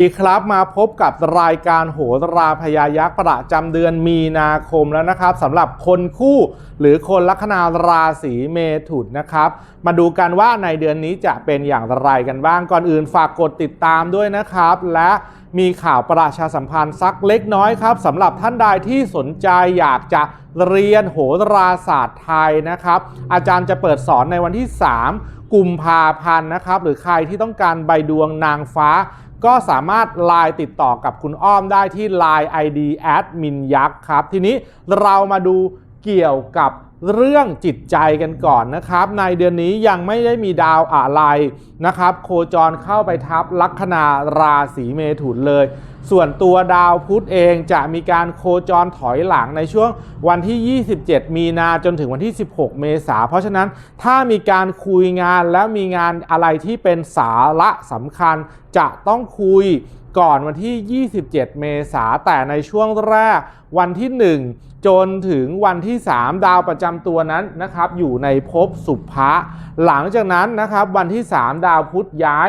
อีกครับมาพบกับรายการโหราพยายักษ์ประจำเดือนมีนาคมแล้วนะครับสำหรับคนคู่หรือคนลัคนาราศีเมถุนนะครับ มาดูกันว่าในเดือนนี้จะเป็นอย่างไรกันบ้างก่อนอื่นฝากกดติดตามด้วยนะครับ และมีข่าวประชาสัมพันธ์สักเล็กน้อยครับสำหรับท่านใดที่สนใจอยากจะเรียนโหราศาสตร์ไทยนะครับ อาจารย์จะเปิดสอนในวันที่ 3 กุมภาพันธ์นะครับ หรือใครที่ต้องการใบดวงนางฟ้า ก็สามารถไลน์ติดต่อกับคุณอ้อมได้ที่ Line ID admin ยักษ์ครับ ทีนี้เรามาดูเกี่ยวกับ เรื่องจิตใจกันก่อนนะครับ ในเดือนนี้ยังไม่ได้มีดาวอะไรนะครับ โคจรเข้าไปทับลัคนาราศีเมถุนเลย ส่วนตัวดาวพุธเองจะมีการโคจรถอยหลังในช่วงวันที่ 27 มีนาจนถึงวันที่ 16 เมษาเพราะฉะนั้นถ้ามีการคุยงานแล้วมีงานอะไรที่เป็นสาระสำคัญจะต้องคุยก่อนวันที่ 27 เมษาแต่ในช่วงแรกวันที่ 1 จนถึงวันที่ 3 ดาวประจำตัวนั้นนะครับอยู่ในภพสุภะหลังจากนั้นนะครับวันที่ 3 ดาวพุธย้าย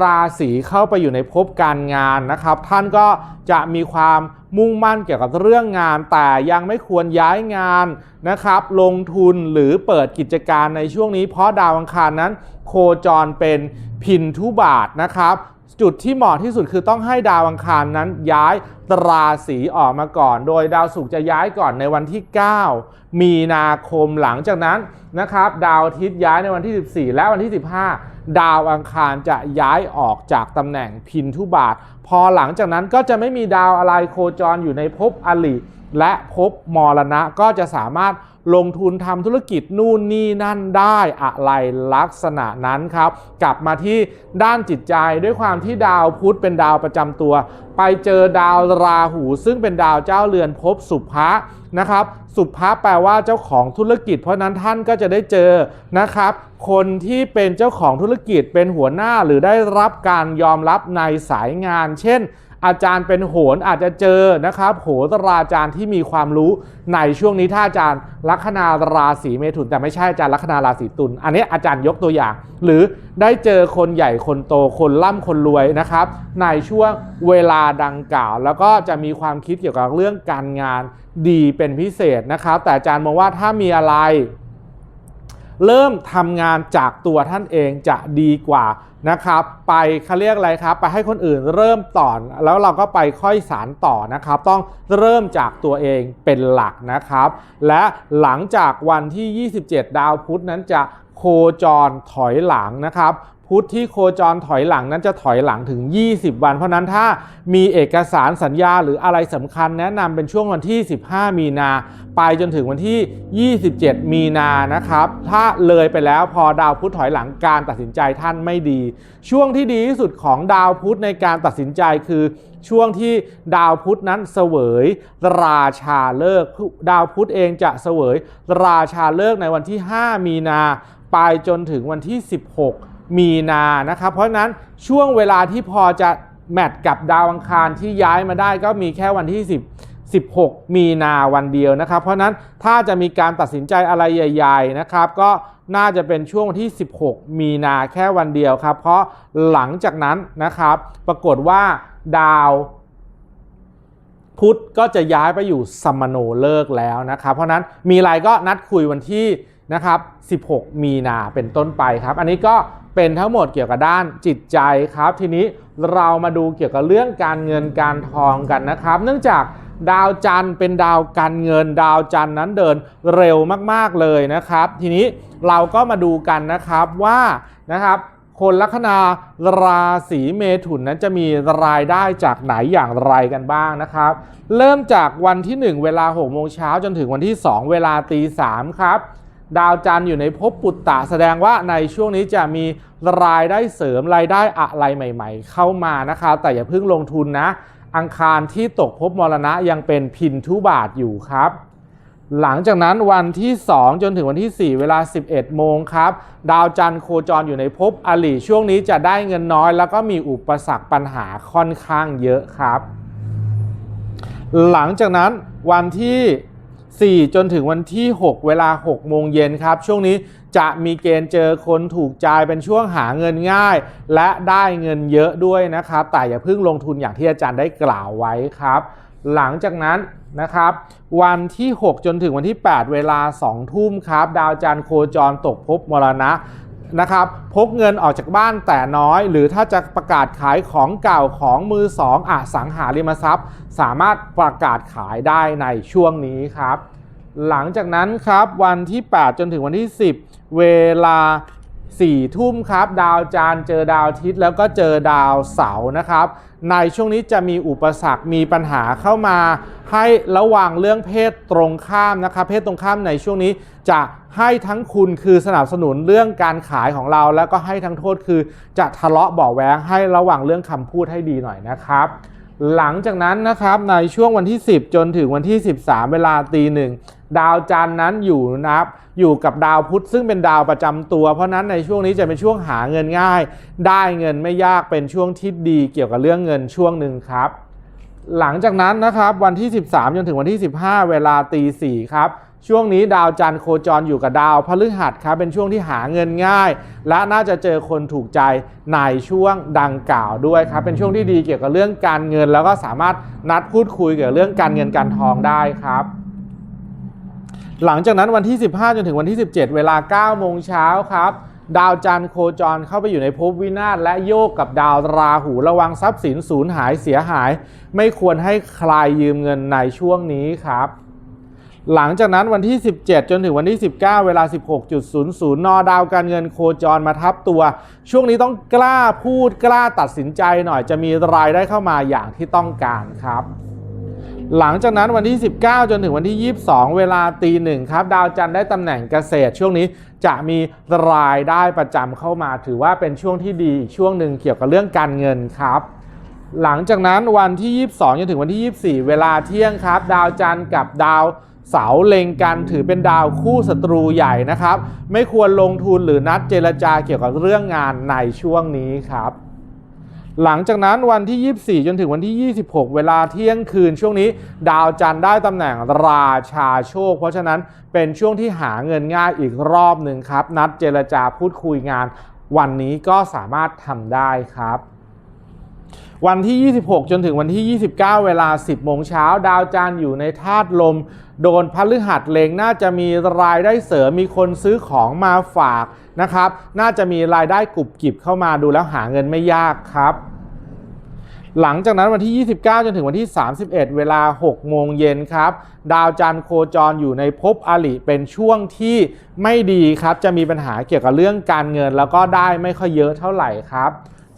ราศีเข้าไปอยู่ในภพการงานนะครับ ท่านก็จะมีความมุ่งมั่นเกี่ยวกับเรื่องงาน แต่ยังไม่ควรย้ายงานนะครับ ลงทุนหรือเปิดกิจการในช่วงนี้ เพราะดาวอังคารนั้น โคจรเป็นพินทุบาทนะครับ จุดที่เหมาะที่สุดคือต้องให้ดาวอังคารนั้นย้ายตราศีออกมาก่อน โดยดาวศุกร์จะย้ายก่อนในวันที่ 9 มีนาคมหลังจากนั้นนะครับ ดาวอาทิตย์ย้ายในวันที่ 14 และวันที่ 15 ดาวอังคารจะย้ายออกจากตำแหน่งพินทุบาท พอหลังจากนั้นก็จะไม่มีดาวอะไรโคจรอยู่ในภพอลิและภพมรณะก็จะสามารถ ลงทุนทำธุรกิจนู่นนี่นั่นได้อะไรลักษณะนั้นครับ กลับมาที่ด้านจิตใจด้วยความที่ดาวพุธเป็นดาวประจำตัว ไปเจอดาวราหู ซึ่งเป็นดาวเจ้าเรือนภพสุภะนะครับ สุภะแปลว่าเจ้าของธุรกิจ เพราะฉะนั้นท่านก็จะได้เจอนะครับ คนที่เป็นเจ้าของธุรกิจเป็นหัวหน้าหรือได้รับการยอมรับในสายงาน เช่น อาจารย์เป็นโหนอาจจะเจอนะครับโหราจารย์ที่มีความรู้ในช่วงนี้ถ้าอาจารย์ลัคนาราศีเมถุน แต่ไม่ใช่อาจารย์ลัคนาราศีตุลอันนี้อาจารย์ยกตัวอย่าง หรือได้เจอคนใหญ่คนโตคนร่ำคนรวยนะครับในช่วงเวลาดังกล่าว แล้วก็จะมีความคิดเกี่ยวกับเรื่องการงานดีเป็นพิเศษนะครับ แต่อาจารย์มองว่าถ้ามีอะไร เริ่มทำงานจากตัวท่านเองจะดีกว่านะครับ ไปเขาเรียกอะไรครับ ไปให้คนอื่นเริ่มต่อแล้วเราก็ไปค่อยสารต่อนะครับ ต้องเริ่มจากตัวเองเป็นหลักนะครับ และหลังจากวันที่ 27 ดาวพุธนั้นจะโคจรถอยหลังนะครับ พุธที่โคจรถอยหลังนั้นจะถอยหลังถึง 20 วัน เพราะนั้นถ้ามีเอกสารสัญญาหรืออะไรสำคัญแนะนำเป็นช่วงวันที่ 15 มีนา ไปจนถึงวันที่ 27 มีนานะครับ ถ้าเลยไปแล้วพอดาวพุธถอยหลังการตัดสินใจท่านไม่ดี ช่วงที่ดีที่สุดของดาวพุธในการตัดสินใจคือช่วงที่ดาวพุธนั้นเสวยราชาเลิกดาวพุธเองจะเสวยราชาเลิกในวันที่ 5 มีนา ไปจนถึงวันที่ 16 มีนานะครับ เพราะฉะนั้นช่วงเวลาที่พอจะแมทกับดาวอังคารที่ย้ายมาได้ก็มีแค่วันที่ 10 16 มีนาวันเดียวนะครับ เพราะนั้นถ้าจะมีการตัดสินใจอะไรใหญ่ ๆนะครับ ก็น่าจะเป็นช่วงวันที่ 16 มีนาแค่วันเดียวครับ เพราะหลังจากนั้นนะครับ ปรากฏว่าดาวพุธก็จะย้ายไปอยู่สมโนเลิกแล้วนะครับ เพราะนั้นมีอะไรก็นัดคุยวันที่ นะครับ 16 มีนาเป็นต้นไปครับ อันนี้ก็เป็นทั้งหมดเกี่ยวกับด้านจิตใจครับ ทีนี้เรามาดูเกี่ยวกับเรื่องการเงินการทองกันนะครับ เนื่องจากดาวจันทร์เป็นดาวการเงิน ดาวจันทร์นั้นเดินเร็วมากๆเลยนะครับ ทีนี้เราก็มาดูกันนะครับว่านะครับคนลัคนาราศีเมถุนนั้นจะมีรายได้จากไหนอย่างไรกันบ้างนะครับ เริ่มจากวันที่ 1 เวลา6โมงเช้าจนถึงวันที่ 2 เวลาตี3ครับ ดาวจันทร์อยู่ในภพปุตตะแสดงว่าในช่วงนี้จะมีรายได้เสริมรายได้อะไรใหม่ ๆ เข้ามานะครับแต่อย่าเพิ่งลงทุนนะ อังคารที่ตกภพมรณะยังเป็นพินทุบาทอยู่ครับ หลังจากนั้นวันที่ 2 จนถึงวันที่ 4 เวลา 11 โมงครับ ดาวจันทร์โคจรอยู่ในภพอลิช่วงนี้จะได้เงินน้อย แล้วก็มีอุปสรรคปัญหาค่อนข้างเยอะครับ หลังจากนั้นวันที่ 4 จนถึงวันที่ 6 เวลา 6 โมงเย็นครับ ช่วงนี้จะมีเกณฑ์เจอคนถูกใจเป็นช่วงหาเงินง่าย และได้เงินเยอะด้วยนะครับ แต่อย่าเพิ่งลงทุนอย่างที่อาจารย์ได้กล่าวไว้ครับ หลังจากนั้นนะครับ วันที่ 6 จนถึงวันที่ 8 เวลา 2 ทุ่มครับ ดาวจันทร์โคจรตกภพมรณะ นะครับพกเงินออกจากบ้านแต่น้อย หรือถ้าจะประกาศขายของเก่าของมือสองอสังหาริมทรัพย์ สามารถประกาศขายได้ในช่วงนี้ครับ หลังจากนั้นครับวันที่ 8 จนถึงวันที่ 10 เวลา 4ทุ่มครับ ดาวจานเจอดาวทิตย์แล้วก็เจอดาวเสาร์นะครับ ในช่วงนี้จะมีอุปสรรคมีปัญหาเข้ามา ให้ระวังเรื่องเพศตรงข้ามนะครับ เพศตรงข้ามในช่วงนี้จะให้ทั้งคุณคือสนับสนุนเรื่องการขายของเรา แล้วก็ให้ทั้งโทษคือจะทะเลาะเบาะแว้งให้ระวังเรื่องคำพูดให้ดีหน่อยนะครับ หลังจากนั้นนะครับในช่วงวันที่ 10 จนถึงวันที่ 13 เวลาตีหนึ่ง ดาวจันทร์นั้นอยู่นะครับอยู่กับดาวพุธซึ่งเป็นดาวประจำตัว เพราะฉะนั้นในช่วงนี้จะเป็นช่วงหาเงินง่าย ได้เงินไม่ยากเป็นช่วงที่ดีเกี่ยวกับเรื่องเงินช่วงหนึ่งครับ หลังจากนั้นนะครับวันที่ 13 จนถึงวันที่ 15 เวลาตีสี่ครับช่วงนี้ดาวจันทร์โคจรอยู่กับดาวพฤหัสครับเป็นช่วงที่หาเงินง่าย และน่าจะเจอคนถูกใจในช่วงดังกล่าวด้วยครับ เป็นช่วงที่ดีเกี่ยวกับเรื่องการเงิน แล้วก็สามารถนัดพูดคุยเกี่ยวกับเรื่องการเงินการทองได้ครับ หลังจากนั้นวันที่ 15 จนถึงวันที่ 17 เวลา 9 โมงเช้าครับ ดาวจันทร์โคจรเข้าไปอยู่ในภพวินาศและโยกกับดาวราหูระวังทรัพย์สินสูญหายเสียหาย ไม่ควรให้ใครยืมเงินในช่วงนี้ครับหลังจากนั้นวันที่ 17 จนถึงวันที่ 19 เวลา 16.00 น ดาวการเงินโคจรมาทับตัว ช่วงนี้ต้องกล้าพูดกล้าตัดสินใจหน่อยจะมีรายได้เข้ามาอย่างที่ต้องการครับ หลังจากนั้นวันที่ 19 จนถึงวันที่ 22 เวลาตีหนึ่งครับ ดาวจันทร์ได้ตำแหน่งเกษตรช่วงนี้จะมีรายได้ประจำเข้ามา ถือว่าเป็นช่วงที่ดีอีกช่วงหนึ่งเกี่ยวกับเรื่องการเงินครับ หลังจากนั้นวันที่ 22 จนถึงวันที่ 24 เวลาเที่ยงครับ ดาวจันทร์กับดาวเสาเล็งกันถือเป็นดาวคู่ศัตรูใหญ่นะครับ ไม่ควรลงทุนหรือนัดเจรจาเกี่ยวกับเรื่องงานในช่วงนี้ครับ หลังจากนั้นวันที่ 24 จนถึงวันที่ 26 เวลาเที่ยงคืนช่วงนี้ ดาวจันทร์ได้ตำแหน่งราชาโชค เพราะฉะนั้นเป็นช่วงที่หาเงินง่ายอีกรอบหนึ่งครับ นัดเจรจาพูดคุยงาน วันนี้ก็สามารถทำได้ครับ วันที่ 26 จนถึงวันที่ 29 เวลา 10 โมงเช้า ดาวจันทร์อยู่ในธาตุลม โดนพฤหัสเลงน่าจะมีรายได้เสริม มีคนซื้อของมาฝากนะครับ น่าจะมีรายได้กรุบกิบเข้ามาดูแล้วหาเงินไม่ยากครับ หลังจากนั้นวันที่ 29 จนถึงวันที่ 31 เวลา 6 โมงเย็นครับ ดาวจันทร์โคจรอยู่ในภพอลิเป็นช่วงที่ไม่ดีครับ จะมีปัญหาเกี่ยวกับเรื่องการเงิน แล้วก็ได้ไม่ค่อยเยอะเท่าไหร่ครับ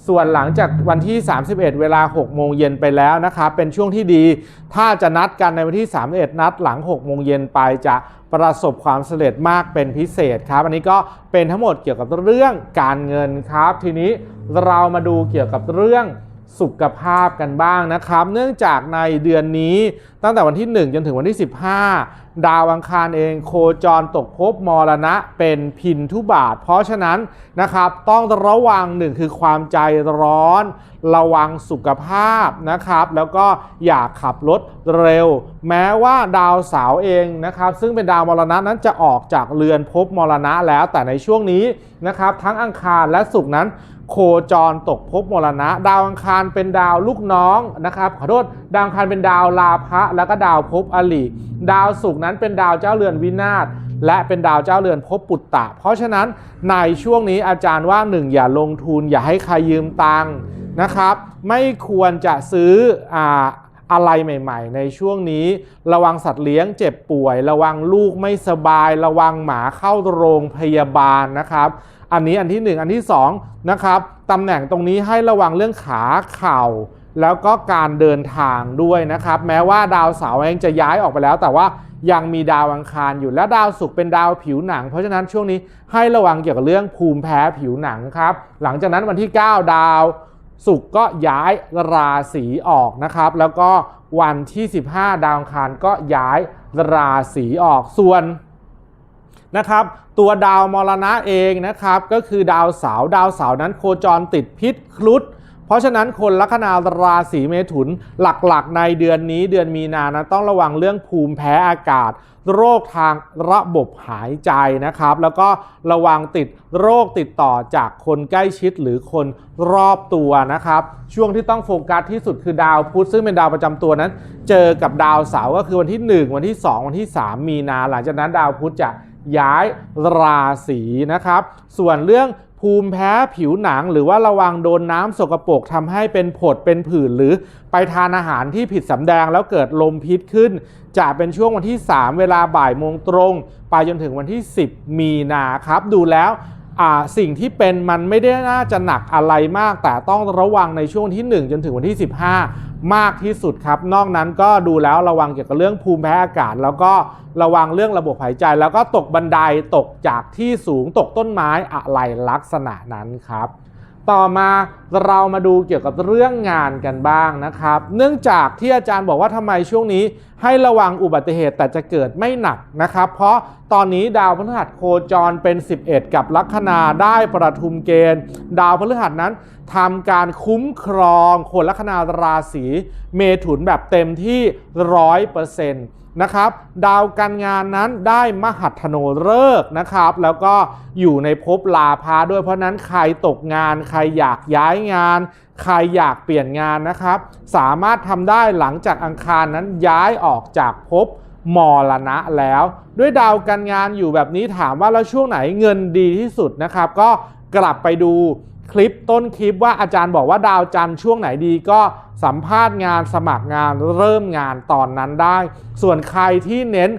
ส่วนหลังจากวันที่ 31 เวลา 6 โมงเย็นไปแล้วนะครับเป็นช่วงที่ดี ถ้าจะนัดกันในวันที่ 31 นัดหลัง 6 โมงเย็นไปจะประสบความสำเร็จมากเป็นพิเศษครับ อันนี้ก็เป็นทั้งหมดเกี่ยวกับเรื่องการเงินครับ ทีนี้เรามาดูเกี่ยวกับเรื่อง สุขภาพกันบ้างนะครับ เนื่องจากในเดือนนี้ตั้งแต่วันที่ 1 จนถึงวันที่ 15 ดาวอังคารเองโคจรตกภพมรณะเป็นพินทุบาท เพราะฉะนั้นนะครับต้องระวังหนึ่งคือความใจร้อน ระวังสุขภาพนะครับ แล้วก็อย่าขับรถเร็ว แม้ว่าดาวเสาเองนะครับ ซึ่งเป็นดาวมรณะนั้นจะออกจากเรือนภพมรณะแล้วแต่ในช่วงนี้นะครับ ทั้งอังคารและศุกร์นั้น โคจรตกภพมรณะ ดาวอังคารเป็นดาวลูกน้องนะครับขอโทษดาวอังคารเป็นดาวลาภะแล้วก็ดาวภพอลิดาวศุกร์นั้นเป็นดาวเจ้าเรือนวินาศและเป็นดาวเจ้าเรือนพบปุตตะ เพราะฉะนั้นในช่วงนี้อาจารย์ว่าหนึ่งอย่าลงทุนอย่าให้ใครยืมตังค์นะครับ ไม่ควรจะซื้ออ่า อะไรใหม่ๆ ในช่วงนี้ ระวังสัตว์เลี้ยงเจ็บป่วย ระวังลูกไม่สบาย ระวังหมาเข้าโรงพยาบาลนะครับ อันนี้อันที่ 1 อันที่2นะครับตำแหน่งตรงนี้ให้ระวังเรื่องขาเข่า แล้วก็การเดินทางด้วยนะครับ แม้ว่าดาวเสาร์เองจะย้ายออกไปแล้ว แต่ว่ายังมีดาวอังคารอยู่และดาวศุกร์เป็นดาวผิวหนัง เพราะฉะนั้นช่วงนี้ให้ระวังเกี่ยวกับเรื่องภูมิแพ้ผิวหนังครับ หลังจากนั้นวันที่ 9 ดาว ศุกร์ก็ย้ายราศีออกนะครับ แล้วก็วันที่ 15 ดาวอังคารก็ย้ายราศีออกส่วนนะครับ ตัวดาวมรณะเองนะครับ ก็คือดาวเสาร์ดาวเสาร์นั้นโคจรติดพิษครุฑ เพราะฉะนั้นคนลัคนาราศีเมถุนหลักๆ ในเดือนนี้เดือนมีนานะต้องระวังเรื่องภูมิแพ้อากาศ โรคทางระบบหายใจนะครับ แล้วก็ระวังติดโรคติดต่อจากคนใกล้ชิดหรือคนรอบตัวนะครับ ช่วงที่ต้องโฟกัสที่สุดคือดาวพุธซึ่งเป็นดาวประจำตัวนั้น เจอกับดาวเสาร์ก็คือวันที่ 1 วันที่ 2 วันที่ 3 มีนา หลังจากนั้นดาวพุธจะย้ายราศีนะครับ ส่วนเรื่อง ภูมิแพ้ผิวหนังหรือว่าระวังโดนน้ำสกปรกทำให้เป็นผดเป็นผื่นหรือไปทานอาหารที่ผิดสำแดงแล้วเกิดลมพิษขึ้น จะเป็นช่วงวันที่ 3 เวลาบ่ายโมงตรง ไปจนถึงวันที่ 10 มีนาครับ ดูแล้ว สิ่งที่เป็นมันไม่ได้น่าจะหนักอะไรมาก แต่ต้องระวังในช่วงที่ 1 จนถึงวันที่ 15 มากที่สุดครับ นอกนั้นก็ดูแล้วระวังเกี่ยวกับเรื่องภูมิแพ้อากาศ แล้วก็ระวังเรื่องระบบหายใจ แล้วก็ตกบันไดตกจากที่สูงตกต้นไม้อะไรลักษณะนั้นครับ ต่อมาเรามาดูเกี่ยวกับเรื่องงานกันบ้างนะครับ เนื่องจากที่อาจารย์บอกว่าทำไมช่วงนี้ ให้ระวังอุบัติเหตุแต่จะเกิดไม่หนักนะครับ เพราะตอนนี้ดาวพฤหัสโคจรเป็น 11 กับลัคนาได้ประทุมเกณฑ์ ดาวพฤหัสนั้นทำการคุ้มครองคนลัคนาราศีเมถุนแบบเต็มที่ร้อยเปอร์เซ็นต์ นะครับ ดาวการงานนั้นได้มหัทโนฤกษ์นะครับ แล้วก็อยู่ในภพลาภาด้วยเพราะฉะนั้นใครตกงาน ใครอยากย้ายงาน ใครอยากเปลี่ยนงานนะครับ สามารถทำได้หลังจากอังคารนั้นย้ายออกจากภพมรณะแล้ว ด้วยดาวการงานอยู่แบบนี้ถามว่าแล้วช่วงไหนเงินดีที่สุดนะครับ ก็กลับไปดู คลิปต้นคลิปว่าอาจารย์บอกว่าดาวจันทร์ช่วงไหนดีก็สัมภาษณ์งานสมัครงานเริ่มงานตอนนั้นได้ ส่วนใครที่เน้น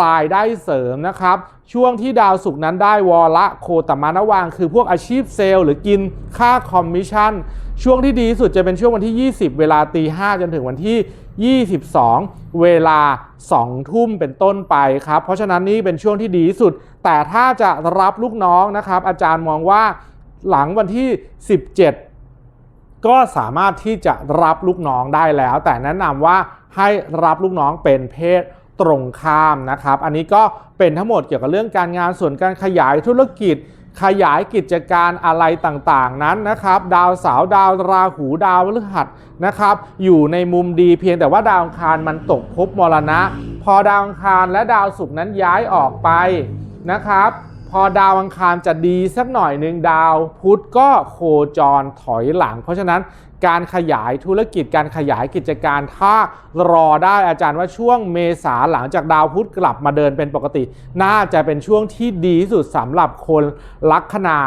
รายได้เสริมนะครับ ช่วงที่ดาวศุกนั้นได้วอละโคตมานวาง คือพวกอาชีพเซลล์หรือกินค่าคอมมิชชั่น ช่วงที่ดีสุดจะเป็นช่วงวันที่ 20 เวลาตี5จนถึงวันที่ 22 เวลา 2 ทุ่มเป็นต้นไปครับ เพราะฉะนั้นนี่เป็นช่วงที่ดีสุด แต่ถ้าจะรับลูกน้องนะครับ อาจารย์มองว่า หลังวันที่ 17 ก็สามารถที่จะรับลูกน้องได้แล้ว แต่แนะนำว่าให้รับลูกน้องเป็นเพศตรงข้ามนะครับ อันนี้ก็เป็นทั้งหมดเกี่ยวกับเรื่องการงานส่วนการขยายธุรกิจ ขยายกิจการอะไรต่างๆนั้นนะครับ ดาวเสาร์ดาวราหูดาวพฤหัสนะครับ อยู่ในมุมดีเพียงแต่ว่าดาวอังคารมันตกภพมรณะ พอดาวอังคารและดาวศุกร์นั้นย้ายออกไปนะครับ พอดาวอังคารจะดีสักหน่อยหนึ่งดาวพุธก็โคจรถอยหลัง เพราะฉะนั้นการขยายธุรกิจการขยายกิจการถ้ารอได้อาจารย์ว่าช่วงเมษาหลังจากดาวพุธกลับมาเดินเป็นปกติ น่าจะเป็นช่วงที่ดีที่สุดสำหรับคนลัคนา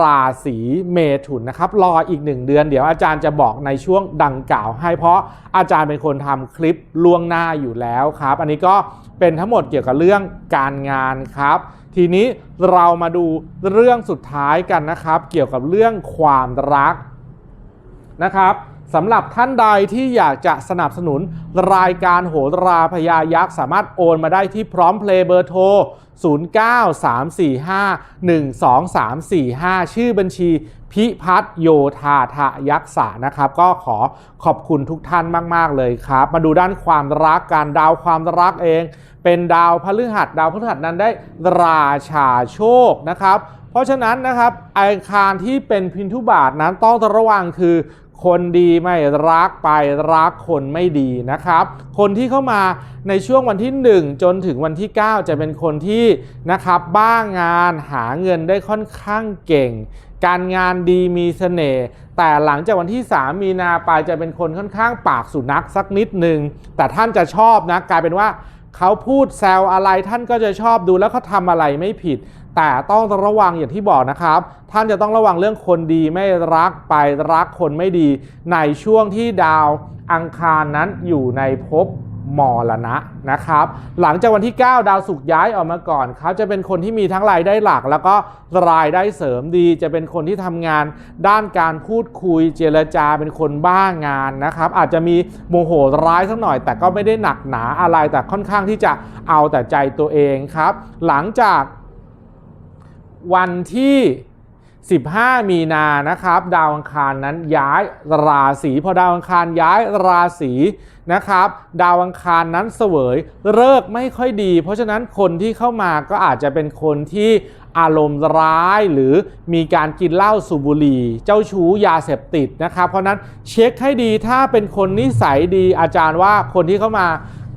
ราศีเมถุนนะครับ รออีกหนึ่งเดือนเดี๋ยวอาจารย์จะบอกในช่วงดังกล่าวให้เพราะอาจารย์เป็นคนทำคลิปล่วงหน้าอยู่แล้วครับ อันนี้ก็เป็นทั้งหมดเกี่ยวกับเรื่องการงานครับ ทีนี้เรามาดูเรื่องสุดท้ายกันนะครับ เกี่ยวกับเรื่องความรักนะครับสำหรับท่านใดที่อยากจะสนับสนุนรายการโหราพยายักษ์ สามารถโอนมาได้ที่พร้อมเพลย์เบอร์โทร 0934512345 ชื่อบัญชีพิพัฒนโยธาทะยักษานะครับ ก็ขอขอบคุณทุกท่านมาก ๆ เลยครับ มาดูด้านความรักการดาวความรักเอง เป็นดาวพฤหัส ดาวพฤหัสนั้นได้ราชาโชคนะครับ เพราะฉะนั้นนะครับอังคารที่เป็นพินทุบาทนั้นต้องระวังคือ คนดีไม่รักไปรักคนไม่ดีนะครับ คนที่เข้ามาในช่วงวันที่ 1 จนถึงวันที่ 9 จะเป็นคนที่นะครับบ้างานหาเงินได้ค่อนข้างเก่งการงานดีมีเสน่ห์แต่หลังจากวันที่ 3 มีนาไปจะเป็นคนค่อนข้างปากสุนัขสักนิดหนึ่งแต่ท่านจะชอบนะ กลายเป็นว่า เขาพูดแซวอะไรท่านก็จะชอบดูแล้วเขาทำอะไรไม่ผิด แต่ต้องระวังอย่างที่บอกนะครับ ท่านจะต้องระวังเรื่องคนดีไม่รักไปรักคนไม่ดี ในช่วงที่ดาวอังคารนั้นอยู่ในภพ มรณะนะครับ หลังจากวันที่ 9 ดาวศุกร์ย้ายออกมาก่อนเขาจะเป็นคนที่มีทั้งรายได้หลัก แล้วก็รายได้เสริมดี จะเป็นคนที่ทำงานด้านการพูดคุยเจรจาเป็นคนบ้างานนะครับ อาจจะมีโมโหร้ายสักหน่อย แต่ก็ไม่ได้หนักหนาอะไรแต่ค่อนข้างที่จะเอาแต่ใจตัวเองครับ หลังจากวันที่ 15 มีนานะครับ ดาวอังคารนั้นย้ายราศีพอดาวอังคารย้ายราศีนะครับ ดาวอังคารนั้นเสวยเลิกไม่ค่อยดี เพราะฉะนั้นคนที่เข้ามาก็อาจจะเป็นคนที่อารมณ์ร้ายหรือมีการกินเหล้าสูบบุหรี่ เจ้าชู้ยาเสพติดนะครับ เพราะฉะนั้นเช็คให้ดีถ้าเป็นคนนิสัยดีอาจารย์ว่าคนที่เข้ามา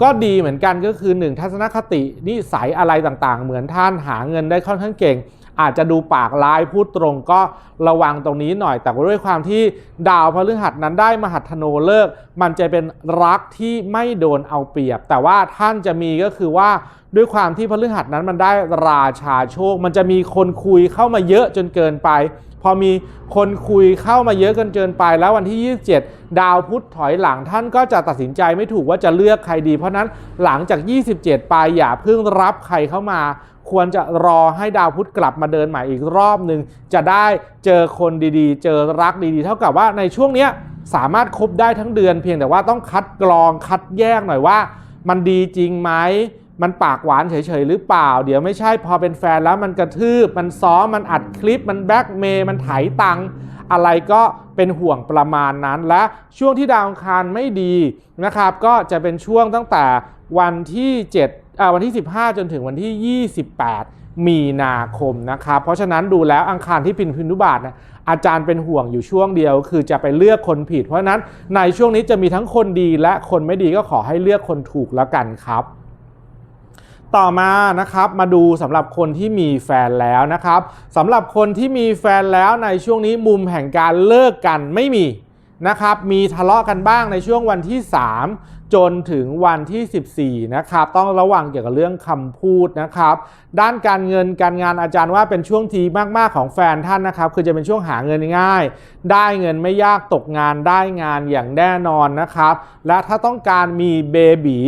ก็ดีเหมือนกันก็คือ 1 ทัศนคตินิสัยอะไรต่างๆ เหมือนท่านหาเงินได้ค่อนข้างเก่ง อาจจะดูปากร้ายพูดตรงก็ระวังตรงนี้หน่อย แต่ว่าด้วยความที่ดาวพฤหัสนั้นได้มหัทโนเลิก มันจะเป็นรักที่ไม่โดนเอาเปรียบ แต่ว่าท่านจะมีก็คือว่าด้วยความที่พฤหัสนั้นมันได้ราชาโชค มันจะมีคนคุยเข้ามาเยอะจนเกินไป พอมีคนคุยเข้ามาเยอะเกินเกินไป แล้ววันที่ 27 ดาวพุธถอยหลังท่านก็จะตัดสินใจไม่ถูกว่าจะเลือกใครดี เพราะฉะนั้นหลังจาก 27 ไปอย่าเพิ่งรับใครเข้ามา ควรจะรอให้ดาวพุธกลับมาเดินใหม่อีกรอบหนึ่งจะได้เจอคนดีๆ เจอรักดีๆ เท่ากับว่าในช่วงเนี้ยสามารถคบได้ทั้งเดือน เพียงแต่ว่าต้องคัดกรองคัดแยกหน่อยว่า มันดีจริงไหมมันปากหวานเฉยๆหรือเปล่า เดี๋ยวไม่ใช่พอเป็นแฟนแล้วมันกระทืบ มันซ้อมมันอัดคลิปมันแบล็กเมย์มันไถตังอะไรก็เป็นห่วงประมาณนั้น และช่วงที่ดาวอังคารไม่ดีนะครับ ก็จะเป็นช่วงตั้งแต่วันที่ 7 วันที่ 15 จนถึงวันที่ 28 มีนาคมนะครับ เพราะฉะนั้นดูแล้วอังคารที่พินพินุบาทนะอาจารย์เป็นห่วงอยู่ช่วงเดียว คือจะไปเลือกคนผิด เพราะฉะนั้นในช่วงนี้จะมีทั้งคนดีและคนไม่ดีก็ขอให้เลือกคนถูกแล้วกันครับต่อมานะครับมาดูสำหรับคนที่มีแฟนแล้วนะครับสำหรับคนที่มีแฟนแล้วในช่วงนี้มุมแห่งการเลิกกันไม่มี นะครับ มีทะเลาะกันบ้างในช่วงวันที่ 3 จนถึงวันที่ 14 นะครับ ต้องระวังเกี่ยวกับเรื่องคำพูดนะครับ ด้านการเงินการงานอาจารย์ว่าเป็นช่วงทีมาก ๆ ของแฟนท่านนะครับ คือจะเป็นช่วงหาเงินง่าย ได้เงินไม่ยากตกงานได้งานอย่างแน่นอนนะครับ และถ้าต้องการมีเบบี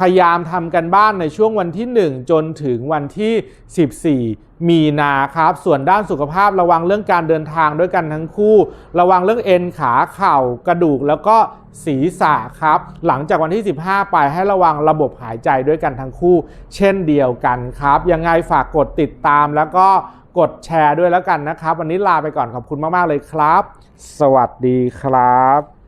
พยายามทำกันบ้านในช่วงวันที่ 1 จนถึงวันที่ 14 มีนาครับ ส่วนด้านสุขภาพระวังเรื่องการเดินทางด้วยกันทั้งคู่ ระวังเรื่องเอ็นขาเข่ากระดูกแล้วก็ศีรษะครับ หลังจากวันที่ 15 ไปให้ระวังระบบหายใจด้วยกันทั้งคู่ เช่นเดียวกันครับ ยังไงฝากกดติดตามแล้วก็กดแชร์ด้วยแล้วกันนะครับ วันนี้ลาไปก่อนขอบคุณมาก ๆ เลยครับ สวัสดีครับ